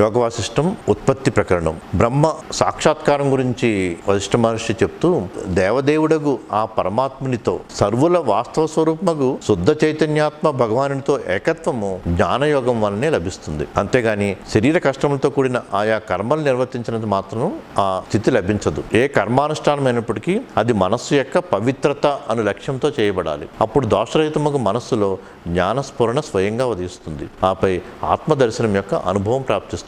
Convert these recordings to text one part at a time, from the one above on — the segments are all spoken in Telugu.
యోగ వాసిష్టం ఉత్పత్తి ప్రకరణం. బ్రహ్మ సాక్షాత్కారం గురించి వశిష్ఠ మహర్షి చెప్తూ దేవదేవుడగు ఆ పరమాత్మునితో సర్వుల వాస్తవ స్వరూపమగు శుద్ధ చైతన్యాత్మ భగవానునితో ఏకత్వము జ్ఞానయోగం వల్లనే లభిస్తుంది. అంతేగాని శరీర కష్టములతో కూడిన ఆయా కర్మలు నిర్వర్తించినంత మాత్రం ఆ స్థితి లభించదు. ఏ కర్మానుష్ఠానమైనప్పటికీ అది మనస్సు యొక్క పవిత్రత అను లక్ష్యంతో చేయబడాలి. అప్పుడు దోషరహితమగు మనస్సులో జ్ఞానస్ఫురణ స్వయంగా ఉదయిస్తుంది. ఆపై ఆత్మదర్శనం యొక్క అనుభవం ప్రాప్తిస్తుంది.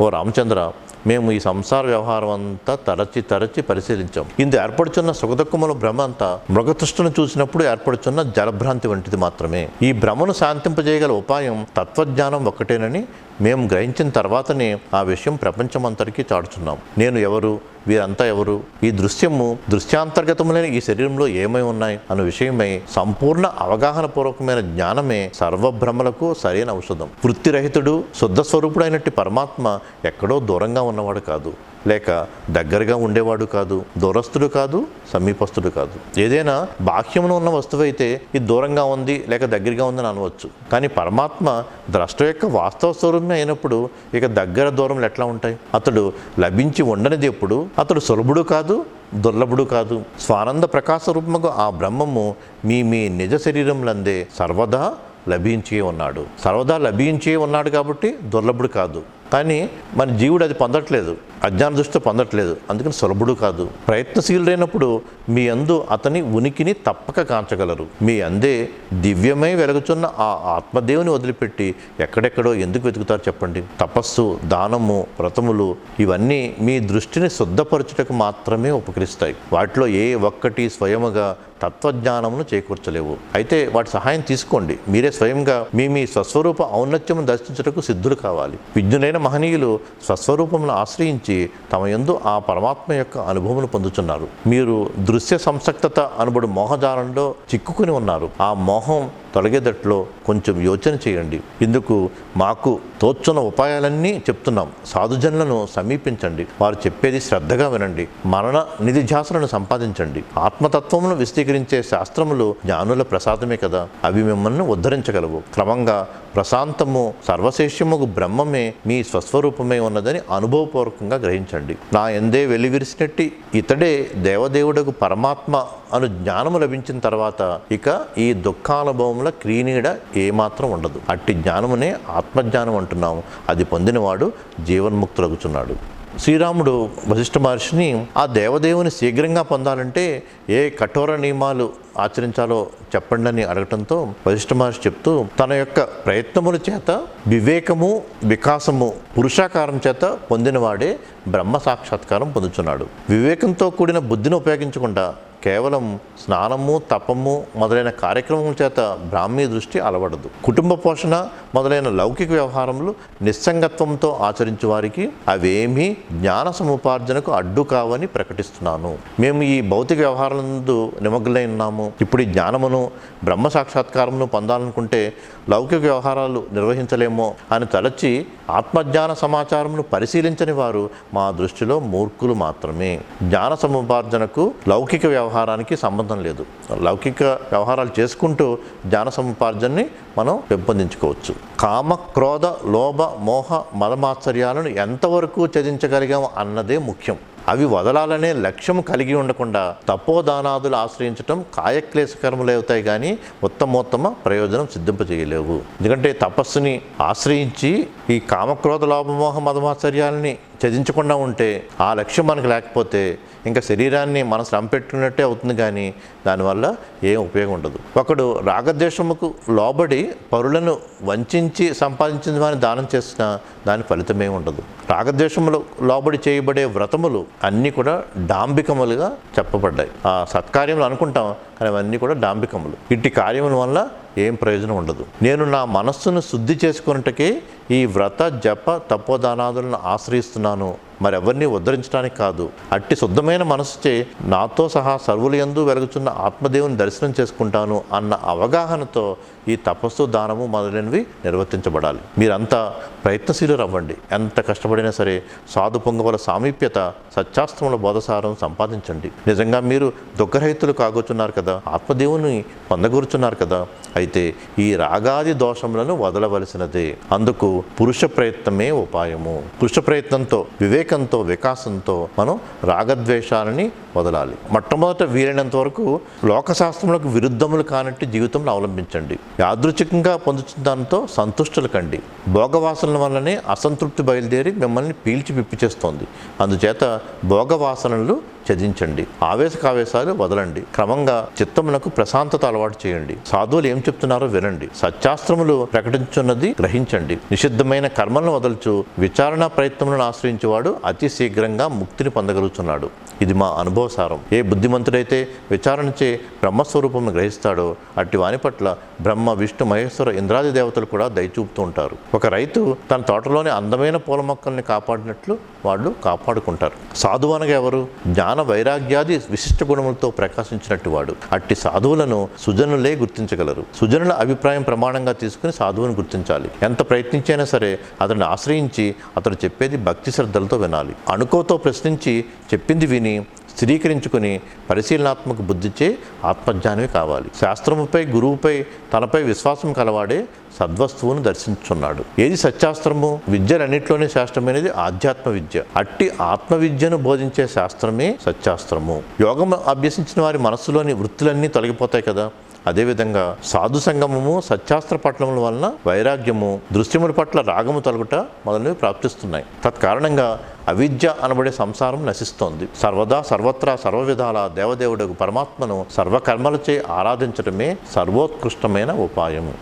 ఓ రామచంద్ర మేము ఈ సంసార వ్యవహారం అంతా తరచి తరచి పరిశీలించాం. ఇందు ఏర్పడుచున్న సుఖదుఖముల భ్రమ అంతా మృగతృష్టును చూసినప్పుడు ఏర్పడుచున్న జలభ్రాంతి వంటిది మాత్రమే. ఈ భ్రమను శాంతింపజేయగల ఉపాయం తత్వజ్ఞానం ఒక్కటేనని మేము గ్రహించిన తర్వాతనే ఆ విషయం ప్రపంచమంతటికీ చాటుచున్నాం. నేను ఎవరు? వీరంతా ఎవరు? ఈ దృశ్యము దృశ్యాంతర్గతములైన ఈ శరీరంలో ఏమై ఉన్నాయి అన్న విషయమై సంపూర్ణ అవగాహన పూర్వకమైన జ్ఞానమే సర్వభ్రమలకు సరైన ఔషధం. వృత్తిరహితుడు శుద్ధ స్వరూపుడైనట్టి పరమాత్మ ఎక్కడో దూరంగా ఉన్నవాడు కాదు. లేక దగ్గరగా ఉండేవాడు కాదు దూరస్తుడు కాదు సమీపస్తుడు కాదు. ఏదైనా బాహ్యమున ఉన్న వస్తువు అయితే ఇది దూరంగా ఉంది లేక దగ్గరగా ఉందని అనవచ్చు. కానీ పరమాత్మ ద్రష్ట యొక్క వాస్తవ స్వరూపమే అయినప్పుడు ఇక దగ్గర దూరంలో ఎట్లా ఉంటాయి? అతడు లభించి ఉండనిది ఎప్పుడు? అతడు సులభుడు కాదు దుర్లభుడు కాదు. స్వానంద ప్రకాశ రూపముగా ఆ బ్రహ్మము మీ మీ నిజ శరీరంలందే సర్వదా లభించే ఉన్నాడు. సర్వదా లభించే ఉన్నాడు కాబట్టి దుర్లభుడు కాదు. కానీ మన జీవుడు అది పొందట్లేదు. అజ్ఞాన దృష్టితో పొందట్లేదు. అందుకని సులభుడు కాదు. ప్రయత్నశీలుడైనప్పుడు మీ అందు అతని ఉనికిని తప్పక కాంచగలరు. మీ అందే దివ్యమై వెలుగుచున్న ఆ ఆత్మదేవుని వదిలిపెట్టి ఎక్కడెక్కడో ఎందుకు వెతుకుతారు చెప్పండి. తపస్సు దానము వ్రతములు ఇవన్నీ మీ దృష్టిని శుద్ధపరచుటకు మాత్రమే ఉపకరిస్తాయి. వాటిలో ఏ ఒక్కటి స్వయముగా తత్వజ్ఞానమును చేకూర్చలేవు. అయితే వాటి సహాయం తీసుకోండి. మీరే స్వయంగా మీ మీ స్వస్వరూప ఔన్నత్యము దర్శించుటకు సిద్ధులు కావాలి. విజ్ఞులైన మహనీయులు స్వస్వరూపమును ఆశ్రయించి తమ ఎందు ఆ పరమాత్మ యొక్క అనుభవమును పొందుతున్నారు మీరు దృశ్య సంసక్తత అనబడు మోహజాలంలో చిక్కుకుని ఉన్నారు. ఆ మోహం తొలగేటట్లో కొంచెం యోచన చేయండి. ఇందుకు మాకు తోచున్న ఉపాయాలన్నీ చెప్తున్నాం. సాధుజనులను సమీపించండి. వారు చెప్పేది శ్రద్ధగా వినండి. మరణ నిధి ధ్యాసలను సంపాదించండి. ఆత్మతత్వమును విశదీకరించే శాస్త్రములు జ్ఞానుల ప్రసాదమే కదా. అవి మిమ్మల్ని ఉద్ధరించగలవు. క్రమంగా ప్రశాంతము సర్వశేష్యముకు బ్రహ్మమే మీ స్వస్వరూపమే ఉన్నదని అనుభవపూర్వకంగా గ్రహించండి. నా ఎందే వెలివిరిసినట్టి ఇతడే దేవదేవుడకు పరమాత్మ అను జ్ఞానము లభించిన తర్వాత ఇక ఈ వల్ల క్రీనీడ ఏమాత్రం ఉండదు. అట్టి జ్ఞానమునే ఆత్మజ్ఞానం అంటున్నాము. అది పొందినవాడు జీవన్ముక్తులగుచున్నాడు. శ్రీరాముడు వశిష్ఠ మహర్షిని ఆ దేవదేవుని శీఘ్రంగా పొందాలంటే ఏ కఠోర నియమాలు ఆచరించాలో చెప్పండి అని అడగటంతో వశిష్ఠ మహర్షి చెప్తూ తన యొక్క ప్రయత్నముల చేత వివేకము వికాసము పురుషాకారం చేత పొందినవాడే బ్రహ్మ సాక్షాత్కారం పొందుతున్నాడు వివేకంతో కూడిన బుద్ధిని ఉపయోగించకుండా కేవలం స్నానము తపము మొదలైన కార్యక్రమముల చేత బ్రాహ్మీ దృష్టి అలవడదు. కుటుంబ పోషణ మొదలైన లౌకిక వ్యవహారములు నిస్సంగత్వంతో ఆచరించే వారికి అవేమీ జ్ఞాన సముపార్జనకు అడ్డు కావని ప్రకటిస్తున్నాను. మేము ఈ భౌతిక వ్యవహారాలందు నిమగ్నై ఉన్నాము. ఇప్పుడు ఈ జ్ఞానమును బ్రహ్మ సాక్షాత్కారమును పొందాలనుకుంటే లౌకిక వ్యవహారాలు నిర్వహించలేమో అని తలచి ఆత్మజ్ఞాన సమాచారమును పరిశీలించని వారు మా దృష్టిలో మూర్ఖులు మాత్రమే. జ్ఞాన సముపార్జనకు లౌకిక వ్యవహారానికి సంబంధం లేదు. లౌకిక వ్యవహారాలు చేసుకుంటూ జ్ఞాన సముపార్జనని మనం పెంపొందించుకోవచ్చు. కామ క్రోధ లోభ మోహ మదమాత్సర్యాలను ఎంతవరకు త్యజించగలిగాం అన్నదే ముఖ్యం. అవి వదలాలనే లక్ష్యం కలిగి ఉండకుండా తపోదానాదులు ఆశ్రయించటం కాయక్లేశకరములు అవుతాయి కానీ ఉత్తమోత్తమ ప్రయోజనం సిద్ధింపజేయలేవు. ఎందుకంటే తపస్సుని ఆశ్రయించి ఈ కామక్రోధ లోభమోహ మదమాశ్చర్యాలని త్యజించకుండా ఉంటే ఆ లక్ష్యం మనకు లేకపోతే ఇంకా శరీరాన్ని మనం శ్రమ పెట్టుకున్నట్టే అవుతుంది కానీ దానివల్ల ఏం ఉపయోగం ఉండదు. ఒకడు రాగద్వేషముకు లోబడి పరులను వంచి సంపాదించిన వారిని దానం చేసినా దాని ఫలితమే ఉండదు. రాగద్వేషములు లోబడి చేయబడే వ్రతములు అన్నీ కూడా డాంబికములుగా చెప్పబడ్డాయి. ఆ సత్కార్యములు అనుకుంటాం కానీ అవన్నీ కూడా డాంబికములు. ఇట్టి కార్యముల వల్ల ఏం ప్రయోజనం ఉండదు. నేను నా మనస్సును శుద్ధి చేసుకున్నట్టుకే ఈ వ్రత జప తపోదానాదులను ఆశ్రయిస్తున్నాను. మరెవరిని ఉద్ధరించడానికి కాదు. అట్టి శుద్ధమైన మనసుచే నాతో సహా సర్వులయందు వెలుగుచున్న ఆత్మదేవుని దర్శనం చేసుకుంటాను అన్న అవగాహనతో ఈ తపస్సు దానము మొదలైనవి నిర్వర్తించబడాలి. మీరంతా ప్రయత్నశీలు అవ్వండి ఎంత కష్టపడినా సరే సాధు పొంగవల సామీప్యత సత్యాస్త్రముల బోధసారం సంపాదించండి. నిజంగా మీరు దుఃఖరహితులు కాగొచ్చున్నారు కదా? ఆత్మదేవుని పొందగూర్చున్నారు కదా? అయితే ఈ రాగాది దోషములను వదలవలసినదే. అందుకు పురుష ప్రయత్నమే ఉపాయము. పురుష ప్రయత్నంతో వివేకంతో వికాసంతో మనం రాగద్వేషాలని వదలాలి. మొట్టమొదట వీలైనంత వరకు లోకశాస్త్రములకు విరుద్ధములు కానట్టు జీవితంలో అవలంబించండి. యాదృచ్ఛికంగా పొందుతున్న దానితో సంతుష్టులు కండి. భోగవాసనల వల్లనే అసంతృప్తి బయలుదేరి మిమ్మల్ని పీల్చి పిప్పి చేస్తోంది. అందుచేత భోగవాసనలు త్యజించండి. ఆవేశకావేశాలు వదలండి. క్రమంగా చిత్తమునకు ప్రశాంతత అలవాటు చేయండి. సాధువులు ఏం చెప్తున్నారో వినండి. సత్యాస్త్రములు ప్రకటించున్నది గ్రహించండి. నిషిద్ధమైన కర్మలను వదలుచు విచారణ ప్రయత్నములను ఆశ్రయించేవాడు అతి శీఘ్రంగా ముక్తిని పొందగలుగుతున్నాడు ఇది మా అనుభవసారం ఏ బుద్ధిమంతుడైతే విచారణచే బ్రహ్మస్వరూపం గ్రహిస్తాడో అట్టి వాని పట్ల బ్రహ్మ విష్ణు మహేశ్వర ఇంద్రాది దేవతలు కూడా దయచూపుతూ ఉంటారు. ఒక రైతు తన తోటలోని అందమైన పూల మొక్కల్ని కాపాడినట్లు వాళ్ళు కాపాడుకుంటారు. సాధువు అనగా ఎవరు? జ్ఞాన వైరాగ్యాది విశిష్ట గుణములతో ప్రకాశించినట్టు వాడు. అట్టి సాధువులను సుజనులే గుర్తించగలరు. సుజనుల అభిప్రాయం ప్రమాణంగా తీసుకుని సాధువును గుర్తించాలి. ఎంత ప్రయత్నించైనా సరే అతన్ని ఆశ్రయించి అతడు చెప్పేది భక్తి శ్రద్ధలతో వినాలి. అణుకోతో ప్రశ్నించి చెప్పింది విని స్థిరీకరించుకుని పరిశీలనాత్మక బుద్ధిచే ఆత్మజ్ఞానమే కావాలి. శాస్త్రముపై గురువుపై తనపై విశ్వాసం కలవాడే సద్వస్తువును దర్శించున్నాడు ఏది సత్యాస్త్రము విద్యలన్నింటిలోనే శాస్త్రమైనది ఆధ్యాత్మ విద్య. అట్టి ఆత్మ విద్యను బోధించే శాస్త్రమే సత్యాస్త్రము. యోగం అభ్యసించిన వారి మనస్సులోని వృత్తులన్నీ తొలగిపోతాయి కదా. అదేవిధంగా సాధు సంగమము సత్యాస్త్ర పట్లముల వలన వైరాగ్యము దృశ్యముల పట్ల రాగము తొలగుట మొదలైనవి ప్రాప్తిస్తున్నాయి. తత్కారణంగా అవిద్య అనబడే సంసారం నశిస్తోంది. సర్వదా సర్వత్రా సర్వవిధాల దేవదేవుడకు పరమాత్మను సర్వకర్మలచే ఆరాధించడమే సర్వోత్కృష్టమైన ఉపాయము.